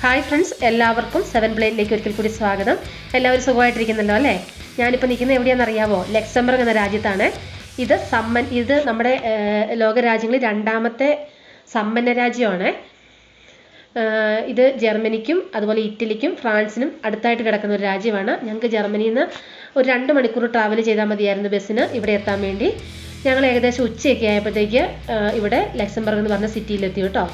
Hi friends എല്ലാവർക്കും seven പ്ലേറ്റിലേക്ക് ഒരിക്കൽ കൂടി സ്വാഗതം. എല്ലാവരും സുഖമായിട്ടിരിക്കുന്നല്ലോ അല്ലേ? ഞാനിപ്പോൾ നിൽക്കുന്നത് എവിടെയാണെന്നറിയാവോ ലക്സംബർഗ് എന്ന രാജ്യത്താണ്. ഇത് സമ്മൻ ഇത് നമ്മുടെ ലോകരാജ്യങ്ങളിൽ രണ്ടാമത്തെ സമ്പന്ന രാജ്യമാണ്. ഇത് ജർമ്മനിക്കും അതുപോലെ ഇറ്റലിക്കും ഫ്രാൻസിനും അടുത്തായിട്ട് കിടക്കുന്ന ഒരു രാജ്യമാണ്. ഞങ്ങൾക്ക് ജർമ്മനിയിൽ നിന്ന് ഒരു രണ്ട് മണിക്കൂർ ട്രാവൽ ചെയ്താൽ മതിയായിരുന്നു ബസ്സിന് ഇവിടെ എത്താൻ വേണ്ടി. ഞങ്ങൾ ഏകദേശം ഉച്ചയൊക്കെ ആയപ്പോഴത്തേക്ക് ഇവിടെ ലക്സംബർഗ് എന്ന് പറഞ്ഞ സിറ്റിയിലെത്തി കേട്ടോ.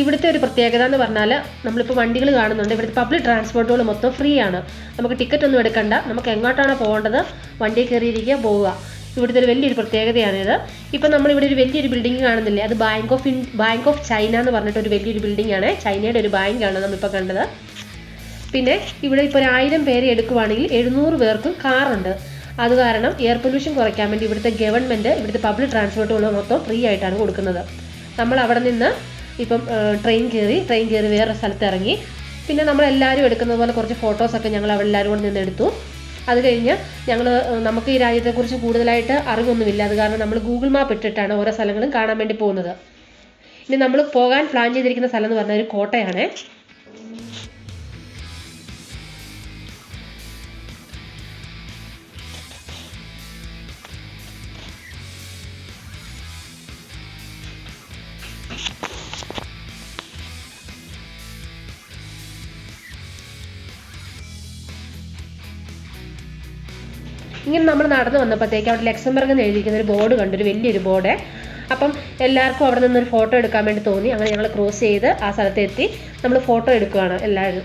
ഇവിടുത്തെ ഒരു പ്രത്യേകത എന്ന് പറഞ്ഞാൽ നമ്മളിപ്പോൾ വണ്ടികൾ കാണുന്നുണ്ട്. ഇവിടുത്തെ പബ്ലിക് ട്രാൻസ്പോർട്ടുകൾ മൊത്തം ഫ്രീ ആണ്. നമുക്ക് ടിക്കറ്റ് ഒന്നും എടുക്കണ്ട. നമുക്ക് എങ്ങോട്ടാണോ പോകേണ്ടത് വണ്ടി കയറിയിരിക്കുക പോവുക. ഇവിടുത്തെ ഒരു വലിയൊരു പ്രത്യേകതയാണിത്. ഇപ്പം നമ്മളിവിടെ ഒരു വലിയൊരു ബിൽഡിംഗ് കാണുന്നില്ലേ? അത് bank of in bank of China എന്ന് പറഞ്ഞിട്ട് ഒരു വലിയൊരു ബിൽഡിംഗ് ആണ്. ചൈനയുടെ ഒരു ബാങ്കാണ് നമ്മളിപ്പോൾ കണ്ടത്. പിന്നെ ഇവിടെ ഇപ്പോൾ ഒരു ആയിരം പേരെ എടുക്കുവാണെങ്കിൽ എഴുന്നൂറ് പേർക്കും കാറുണ്ട് അത് കാരണം എയർ പൊല്യൂഷൻ കുറയ്ക്കാൻ വേണ്ടി ഇവിടുത്തെ ഗവൺമെന്റ് ഇവിടുത്തെ പബ്ലിക് ട്രാൻസ്പോർട്ടുകൾ മൊത്തം ഫ്രീ ആയിട്ടാണ് കൊടുക്കുന്നത്. നമ്മൾ അവിടെ നിന്ന് ഇപ്പം ട്രെയിൻ കയറി ട്രെയിൻ കയറി വേറെ സ്ഥലത്ത് ഇറങ്ങി. പിന്നെ നമ്മൾ എല്ലാവരും എടുക്കുന്നത് പോലെ കുറച്ച് ഫോട്ടോസൊക്കെ ഞങ്ങൾ അവിടെ എല്ലാവരും കൂടെ നിന്ന് എടുത്തു. അത് കഴിഞ്ഞ് ഞങ്ങൾ നമുക്ക് ഈ രാജ്യത്തെക്കുറിച്ച് കൂടുതലായിട്ട് അറിവൊന്നുമില്ല. അത് കാരണം നമ്മൾ ഗൂഗിൾ മാപ്പ് ഇട്ടിട്ടാണ് ഓരോ സ്ഥലങ്ങളും കാണാൻ വേണ്ടി പോകുന്നത്. ഇനി നമ്മൾ പോകാൻ പ്ലാൻ ചെയ്തിരിക്കുന്ന സ്ഥലം എന്ന് പറഞ്ഞാൽ ഒരു കോട്ടയാണേ. ഇങ്ങനെ നമ്മൾ നടന്നു വന്നപ്പോഴത്തേക്ക് അവിടെ ലക്സംബർഗ് എന്ന് എഴുതിയിരിക്കുന്ന ഒരു ബോർഡ് കണ്ടു ഒരു വലിയൊരു ബോർഡ്. അപ്പം എല്ലാവർക്കും അവിടെ നിന്നൊരു ഫോട്ടോ എടുക്കാൻ വേണ്ടി തോന്നി. അങ്ങനെ ഞങ്ങൾ ക്രോസ് ചെയ്ത് ആ സ്ഥലത്തെത്തി നമ്മൾ ഫോട്ടോ എടുക്കുകയാണ് എല്ലാവരും.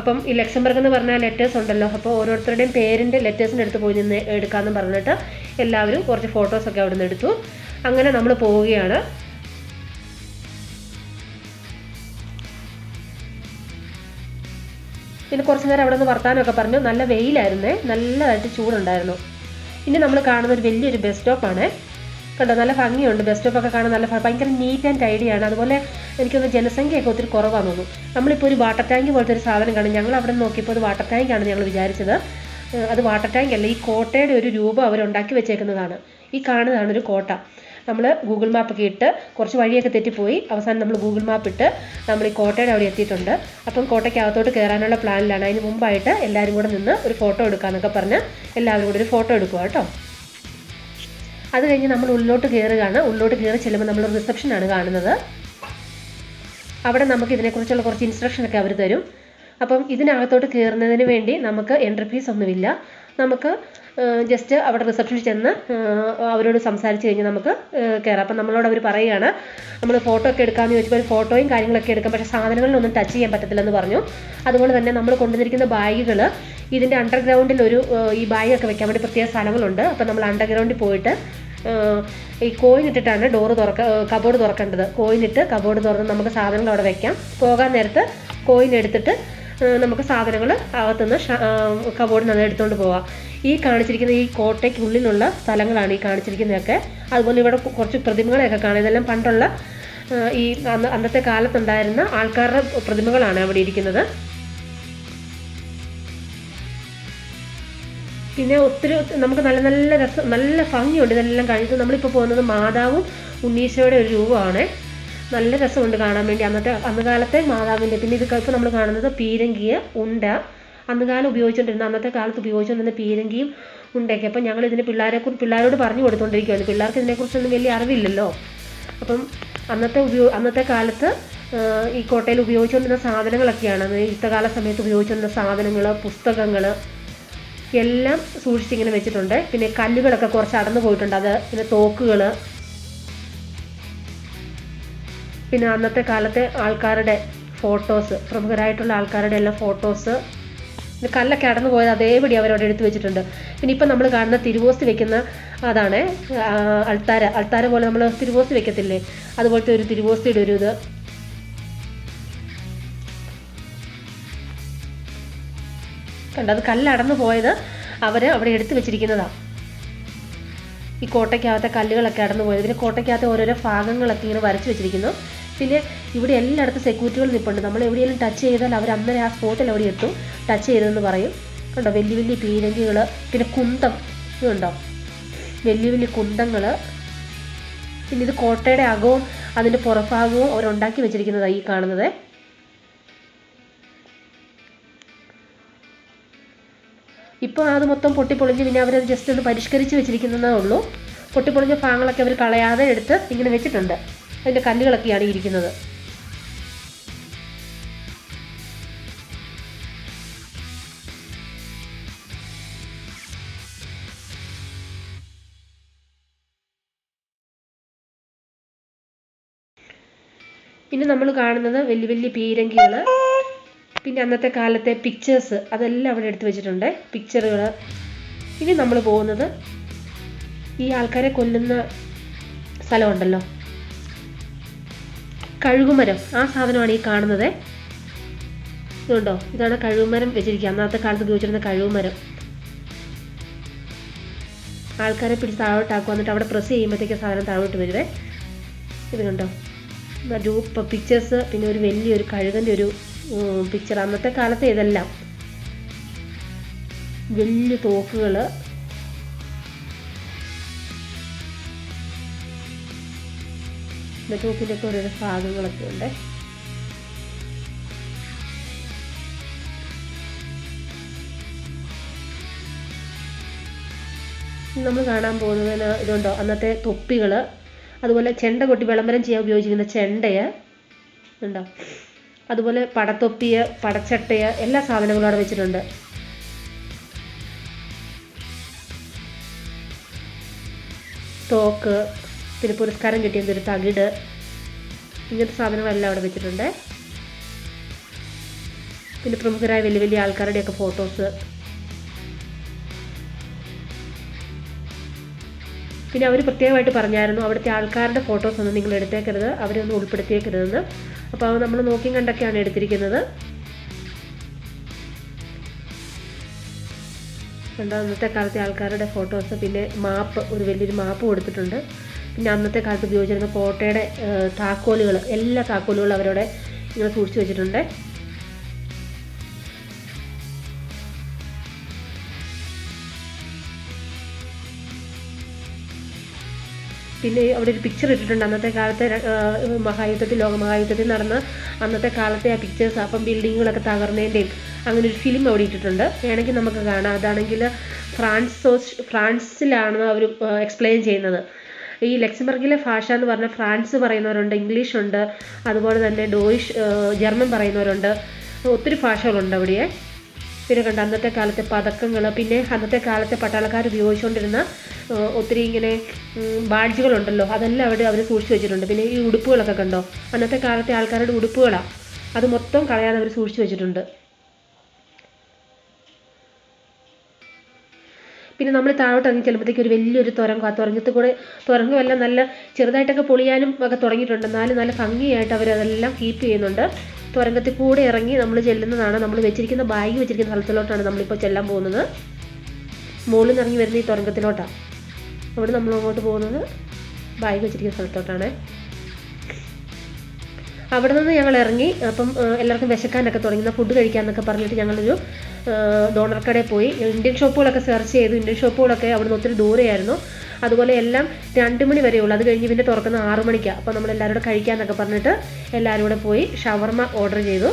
അപ്പം ഈ ലക്സംബർഗ് എന്ന് പറഞ്ഞാൽ ലെറ്റേഴ്സ് ഉണ്ടല്ലോ. അപ്പോൾ ഓരോരുത്തരുടെയും പേരിന്റെ ലെറ്റേഴ്സിന്റെ അടുത്ത് പോയി നിന്ന് എടുക്കാമെന്ന് പറഞ്ഞിട്ട് എല്ലാവരും കുറച്ച് ഫോട്ടോസൊക്കെ അവിടെ നിന്ന് എടുത്തു. അങ്ങനെ നമ്മൾ പോവുകയാണ്. പിന്നെ കുറച്ച് നേരം അവിടെ നിന്ന് വർത്താനമൊക്കെ പറഞ്ഞു. നല്ല വെയിലായിരുന്നേ. നല്ലതായിട്ട് ചൂടുണ്ടായിരുന്നു. ഇനി നമ്മൾ കാണുന്ന ഒരു വലിയൊരു ബസ് സ്റ്റോപ്പാണ് കണ്ടോ? നല്ല ഭംഗിയുണ്ട്. ബസ് സ്റ്റോപ്പൊക്കെ കാണാൻ നല്ല ഭയങ്കര നീറ്റ് ആൻഡ് ടൈഡി ആണ്. അതുപോലെ എനിക്കൊന്ന് ജനസംഖ്യയൊക്കെ ഒത്തിരി കുറവാണ് തോന്നുന്നു. നമ്മളിപ്പോൾ ഒരു വാട്ടർ ടാങ്ക് പോലത്തെ ഒരു സാധനം കാണും. ഞങ്ങൾ അവിടെ നോക്കിയപ്പോൾ അത് വാട്ടർ ടാങ്കാണ് ഞങ്ങൾ വിചാരിച്ചത്. അത് വാട്ടർ ടാങ്ക് അല്ല. ഈ കോട്ടയുടെ ഒരു രൂപം അവരുണ്ടാക്കി വെച്ചേക്കുന്നതാണ്. ഈ കാണുന്നതാണ് ഒരു കോട്ട. നമ്മൾ ഗൂഗിൾ മാപ്പൊക്കെ ഇട്ട് കുറച്ച് വഴിയൊക്കെ തെറ്റിപ്പോയി. അവസാനം നമ്മൾ ഗൂഗിൾ മാപ്പ് ഇട്ട് നമ്മൾ ഈ കോട്ടയുടെ അവിടെ എത്തിയിട്ടുണ്ട്. അപ്പം കോട്ടയ്ക്കകത്തോട്ട് കയറാനുള്ള പ്ലാനിലാണ്. അതിന് മുമ്പായിട്ട് എല്ലാവരും കൂടെ നിന്ന് ഒരു ഫോട്ടോ എടുക്കാമെന്നൊക്കെ പറഞ്ഞ് എല്ലാവരും കൂടെ ഒരു ഫോട്ടോ എടുക്കുക കേട്ടോ. അത് കഴിഞ്ഞ് നമ്മൾ ഉള്ളിലോട്ട് കയറുകയാണ് ഉള്ളിലോട്ട് കയറി ചെല്ലുമ്പോൾ നമ്മൾ റിസപ്ഷനാണ് കാണുന്നത്. അവിടെ നമുക്ക് ഇതിനെക്കുറിച്ചുള്ള കുറച്ച് ഇൻസ്ട്രക്ഷനൊക്കെ അവർ തരും. അപ്പം ഇതിനകത്തോട്ട് കയറുന്നതിന് വേണ്ടി നമുക്ക് എൻട്രി ഫീസ് ഒന്നുമില്ല. നമുക്ക് ജസ്റ്റ് അവിടെ റിസപ്ഷനിൽ ചെന്ന് അവരോട് സംസാരിച്ച് കഴിഞ്ഞ് നമുക്ക് കയറാം അപ്പം നമ്മളോട് അവർ പറയുകയാണ് നമ്മൾ ഫോട്ടോ ഒക്കെ എടുക്കാമെന്ന് ചോദിച്ചപ്പോൾ ഫോട്ടോയും കാര്യങ്ങളൊക്കെ എടുക്കാം. പക്ഷേ സാധനങ്ങളിലൊന്നും ടച്ച് ചെയ്യാൻ പറ്റത്തില്ലെന്ന് പറഞ്ഞു. അതുപോലെ തന്നെ നമ്മൾ കൊണ്ടുവന്നിരിക്കുന്ന ബാഗുകൾ ഇതിന്റെ അണ്ടർഗ്രൗണ്ടിൽ ഒരു ഈ ബാഗൊക്കെ വെക്കാൻ വേണ്ടി പ്രത്യേക സ്ഥലങ്ങളുണ്ട്. അപ്പം നമ്മൾ അണ്ടർഗ്രൗണ്ടിൽ പോയിട്ട് ഈ കോയിൻ ഇട്ടിട്ടാണ് ഡോറ് തുറക്ക കബോർഡ് തുറക്കേണ്ടത്. കോയിൻ ഇട്ട് കബോർഡ് തുറന്ന് നമുക്ക് സാധനങ്ങൾ അവിടെ വെക്കാം. പോകാൻ നേരത്ത് കോയിൻ എടുത്തിട്ട് നമുക്ക് സാധനങ്ങൾ അകത്തുനിന്ന് കബോർഡിൽ നിന്ന് എടുത്തുകൊണ്ട് പോവാം. ഈ കാണിച്ചിരിക്കുന്ന ഈ കോട്ടയ്ക്കുള്ളിലുള്ള സ്ഥലങ്ങളാണ് ഈ കാണിച്ചിരിക്കുന്നതൊക്കെ. അതുപോലെ ഇവിടെ കുറച്ച് പ്രതിമകളെയൊക്കെ കാണാം. ഇതെല്ലാം പണ്ടുള്ള ഈ അന്ന് അന്നത്തെ കാലത്തുണ്ടായിരുന്ന ആൾക്കാരുടെ പ്രതിമകളാണ് അവിടെ ഇരിക്കുന്നത്. പിന്നെ ഒത്തിരി നമുക്ക് നല്ല നല്ല രസം നല്ല ഭംഗിയുണ്ട് ഇതെല്ലാം കഴിഞ്ഞിട്ട്. നമ്മളിപ്പോൾ പോകുന്നത് മാതാവും ഉണ്ണീശോയുടെ ഒരു രൂപമാണ്. നല്ല രസമുണ്ട് കാണാൻ വേണ്ടി. അന്നത്തെ അന്ന് കാലത്തെ മാതാവിന്റെ പിന്നെ ഇത് ഇപ്പോൾ നമ്മൾ കാണുന്നത് പീരങ്കിയ ഉണ്ട. അന്ന് കാലം ഉപയോഗിച്ചുകൊണ്ടിരുന്ന അന്നത്തെ കാലത്ത് ഉപയോഗിച്ചുകൊണ്ടിരുന്ന പീരങ്കിയും ഉണ്ടൊക്കെ അപ്പം ഞങ്ങൾ ഇതിന് പിള്ളേരെ കുറിച്ച് പിള്ളേരോട് പറഞ്ഞു കൊടുത്തുകൊണ്ടിരിക്കുകയാണ് പിള്ളേർക്ക് ഇതിനെക്കുറിച്ചൊന്നും വലിയ അറിവില്ലല്ലോ. അപ്പം അന്നത്തെ ഉപയോഗ അന്നത്തെ കാലത്ത് ഈ കോട്ടയിൽ ഉപയോഗിച്ചുകൊണ്ടിരുന്ന സാധനങ്ങളൊക്കെയാണ്. യുദ്ധകാല സമയത്ത് ഉപയോഗിച്ചുകൊണ്ടിരുന്ന സാധനങ്ങൾ പുസ്തകങ്ങൾ എല്ലാം സൂക്ഷിച്ചിങ്ങനെ വെച്ചിട്ടുണ്ട്. പിന്നെ കല്ലുകളൊക്കെ കുറച്ച് അടന്നു പോയിട്ടുണ്ട്. അത് പിന്നെ തോക്കുകൾ പിന്നെ അന്നത്തെ കാലത്തെ ആൾക്കാരുടെ ഫോട്ടോസ് പ്രമുഖരായിട്ടുള്ള ആൾക്കാരുടെ എല്ലാം ഫോട്ടോസ് കല്ലൊക്കെ അടന്നു പോയത് അതേപടി അവരവിടെ എടുത്തു വെച്ചിട്ടുണ്ട്. പിന്നെ ഇപ്പം നമ്മൾ കാണുന്ന തിരുവോസ്തി വെക്കുന്ന അതാണ് അൾത്താര. അൾത്താര പോലെ നമ്മൾ തിരുവോസ്തി വെക്കത്തില്ലേ? അതുപോലത്തെ ഒരു തിരുവോസ്തിയുടെ ഒരു ഇത്. കണ്ടോ? അത് കല്ലടന്നു പോയത് അവർ അവിടെ എടുത്തു വെച്ചിരിക്കുന്നതാണ് ഈ കോട്ടയ്ക്കകത്തെ കല്ലുകളൊക്കെ അടന്നു പോയത്. പിന്നെ കോട്ടയ്ക്കകത്തെ ഓരോരോ ഭാഗങ്ങളൊക്കെ ഇങ്ങനെ വരച്ച് വെച്ചിരിക്കുന്നു. പിന്നെ ഇവിടെ എല്ലായിടത്തും സെക്യൂരിറ്റികൾ നിൽപ്പുണ്ട് നമ്മൾ എവിടെയെങ്കിലും ടച്ച് ചെയ്താൽ അവർ അന്നേരം ആ സ്പോട്ടിൽ അവിടെ എത്തും. ടച്ച് ചെയ്തതെന്ന് പറയും. കണ്ടോ? വലിയ വലിയ പീരങ്കികൾ പിന്നെ കുന്തം. ഇതുണ്ടോ വലിയ വലിയ കുന്തങ്ങൾ പിന്നെ ഇത് കോട്ടയുടെ അകവും അതിന്റെ പുറഭാഗവും അവരുണ്ടാക്കി വെച്ചിരിക്കുന്നതാണ് ഈ കാണുന്നത്. ഇപ്പോൾ അത് മൊത്തം പൊട്ടിപ്പൊളിഞ്ഞ് പിന്നെ അവരത് ജസ്റ്റ് ഒന്ന് പരിഷ്കരിച്ച് വെച്ചിരിക്കുന്നതേ ഉള്ളൂ. പൊട്ടിപ്പൊളിഞ്ഞ ഭാഗങ്ങളൊക്കെ അവർ കളയാതെ എടുത്ത് ഇങ്ങനെ വെച്ചിട്ടുണ്ട്. അതിന്റെ കല്ലുകളൊക്കെയാണ് ഇരിക്കുന്നത്. പിന്നെ നമ്മൾ കാണുന്നത് വലിയ വലിയ പീരങ്കികൾ പിന്നെ അന്നത്തെ കാലത്തെ പിക്ചേഴ്സ് അതെല്ലാം അവിടെ എടുത്തു വെച്ചിട്ടുണ്ട് പിക്ചറുകൾ ഇനി നമ്മൾ പോകുന്നത് ഈ ആൾക്കാരെ കൊല്ലുന്ന സ്ഥലമുണ്ടല്ലോ കഴുകുമരം. ആ സാധനമാണ് ഈ കാണുന്നത്. ഇതുണ്ടോ? ഇതാണ് കഴുകുമരം വെച്ചിരിക്കുക അന്നത്തെ കാലത്ത് ഉപയോഗിച്ചിരുന്ന കഴുകുമരം. ആൾക്കാരെ പിടിച്ച് താഴോട്ടാക്കുക. എന്നിട്ട് അവിടെ പ്രസ് ചെയ്യുമ്പോഴത്തേക്ക് സാധനം താഴോട്ട് വരുവേ. ഇത് കണ്ടോ ഗ്രൂപ്പ് പിക്ചേഴ്സ് പിന്നെ ഒരു വലിയൊരു കഴുകന്റെ ഒരു പിക്ചർ അന്നത്തെ കാലത്ത് ഇതെല്ലാം. വലിയ തോക്കുകൾ ഒക്കെ ഓരോരോ ഭാഗങ്ങളൊക്കെ ഉണ്ട്. നമ്മൾ കാണാൻ പോകുന്നതിന് ഇതുണ്ടോ? അന്നത്തെ തൊപ്പികൾ അതുപോലെ ചെണ്ട കൊട്ടി വിളംബരം ചെയ്യാൻ ഉപയോഗിച്ചിരിക്കുന്ന ചെണ്ടയെ. ഉണ്ടോ? അതുപോലെ പടത്തൊപ്പിയ പടച്ചട്ടയ എല്ലാ സാധനങ്ങളും അവിടെ വെച്ചിട്ടുണ്ട്. തോക്ക് പിന്നെ പുരസ്കാരം കിട്ടിയത് ഒരു തകിട്. ഇങ്ങനത്തെ സാധനങ്ങളെല്ലാം അവിടെ വെച്ചിട്ടുണ്ട്. പിന്നെ പ്രമുഖരായ വലിയ വലിയ ആൾക്കാരുടെയൊക്കെ ഫോട്ടോസ് പിന്നെ അവർ പ്രത്യേകമായിട്ട് പറഞ്ഞായിരുന്നു അവിടുത്തെ ആൾക്കാരുടെ ഫോട്ടോസ് ഒന്നും നിങ്ങൾ എടുത്തേക്കരുത് അവരൊന്നും ഉൾപ്പെടുത്തിയേക്കരുതെന്ന്. അപ്പോൾ നമ്മൾ നോക്കി കണ്ടൊക്കെയാണ് എടുത്തിരിക്കുന്നത്. കണ്ടോ അന്നത്തെ കാലത്തെ ആൾക്കാരുടെ ഫോട്ടോസ് പിന്നെ മാപ്പ് ഒരു വലിയൊരു മാപ്പ് കൊടുത്തിട്ടുണ്ട്. പിന്നെ അന്നത്തെ കാലത്ത് ഉപയോഗിച്ചിരുന്ന കോട്ടയുടെ താക്കോലുകൾ എല്ലാ താക്കോലുകളും അവരവിടെ ഇങ്ങനെ സൂക്ഷിച്ചു വെച്ചിട്ടുണ്ട്. പിന്നെ അവിടെ ഒരു പിക്ചർ ഇട്ടിട്ടുണ്ട്. അന്നത്തെ കാലത്തെ മഹായുദ്ധത്തിൽ ലോകമഹായുദ്ധത്തിൽ നടന്ന അന്നത്തെ കാലത്തെ ആ പിക്ചേഴ്സ് അപ്പം ബിൽഡിങ്ങുകളൊക്കെ തകർന്നതിന്റെയും അങ്ങനെ ഒരു ഫിലിം അവിടെ ഇട്ടിട്ടുണ്ട്. വേണമെങ്കിൽ നമുക്ക് കാണാം. അതാണെങ്കിൽ ഫ്രാൻസ് ഫ്രാൻസിലാണ് അവർ എക്സ്പ്ലെയിൻ ചെയ്യുന്നത്. ഈ ലക്സംബർഗിലെ ഭാഷ എന്ന് പറഞ്ഞാൽ ഫ്രാൻസ് പറയുന്നവരുണ്ട് ഇംഗ്ലീഷ് ഉണ്ട് അതുപോലെ തന്നെ ഡോയിഷ് ജർമ്മൻ പറയുന്നവരുണ്ട്. ഒത്തിരി ഭാഷകളുണ്ട് അവിടെ പിന്നെ കണ്ട അന്നത്തെ കാലത്തെ പതക്കങ്ങൾ പിന്നെ അന്നത്തെ കാലത്തെ പട്ടാളക്കാർ ഉപയോഗിച്ചുകൊണ്ടിരുന്ന ഒത്തിരി ഇങ്ങനെ ബാഡ്ജുകളുണ്ടല്ലോ. അതെല്ലാം അവിടെ അവർ സൂക്ഷിച്ചു വെച്ചിട്ടുണ്ട്. പിന്നെ ഈ ഉടുപ്പുകളൊക്കെ കണ്ടോ? അന്നത്തെ കാലത്തെ ആൾക്കാരുടെ ഉടുപ്പുകളാണ് അത് മൊത്തം കളയാതെ അവർ സൂക്ഷിച്ചു വെച്ചിട്ടുണ്ട്. പിന്നെ നമ്മൾ താഴോട്ട് ഇറങ്ങി ചെല്ലുമ്പോഴത്തേക്ക് ഒരു വലിയൊരു തുരങ്കം. ആ തുരങ്കത്തിൽ കൂടെ തുരങ്കമെല്ലാം നല്ല ചെറുതായിട്ടൊക്കെ പൊളിയാനും ഒക്കെ തുടങ്ങിയിട്ടുണ്ട്. എന്നാലും നല്ല ഭംഗിയായിട്ട് അവരതെല്ലാം കീപ്പ് ചെയ്യുന്നുണ്ട്. തുരങ്കത്തിൽ കൂടെ ഇറങ്ങി നമ്മൾ ചെല്ലുന്നതാണ്. നമ്മൾ വെച്ചിരിക്കുന്ന ബാഗ് വെച്ചിരിക്കുന്ന സ്ഥലത്തിലോട്ടാണ് നമ്മളിപ്പോൾ ചെല്ലാൻ പോകുന്നത്. മുകളിൽ നിന്ന് ഇറങ്ങി വരുന്ന ഈ തുരങ്കത്തിലോട്ടാണ്. അവിടെ നമ്മൾ അങ്ങോട്ട് പോകുന്നത്. ബാഗ് വെച്ചിരിക്കുന്ന സ്ഥലത്തോട്ടാണ്. അവിടെ നിന്ന് ഞങ്ങൾ ഇറങ്ങി അപ്പം എല്ലാവർക്കും വിശക്കാനൊക്കെ തുടങ്ങി. ഫുഡ് കഴിക്കാമെന്നൊക്കെ പറഞ്ഞിട്ട് ഞങ്ങളൊരു ഡോണർ കടയിൽ പോയി. ഇന്ത്യൻ ഷോപ്പുകളൊക്കെ സെർച്ച് ചെയ്തു. ഇന്ത്യൻ ഷോപ്പുകളൊക്കെ അവിടെ നിന്ന് ഒത്തിരി ദൂരെയായിരുന്നു. അതുപോലെ എല്ലാം രണ്ട് മണി വരെയുള്ളൂ അത് കഴിഞ്ഞ് പിന്നെ തുറക്കുന്ന ആറ് മണിക്കാണ്. അപ്പോൾ നമ്മൾ എല്ലാവരും കൂടെ കഴിക്കാമെന്നൊക്കെ പറഞ്ഞിട്ട് എല്ലാവരും കൂടെ പോയി ഷവർമ ഓർഡർ ചെയ്തു.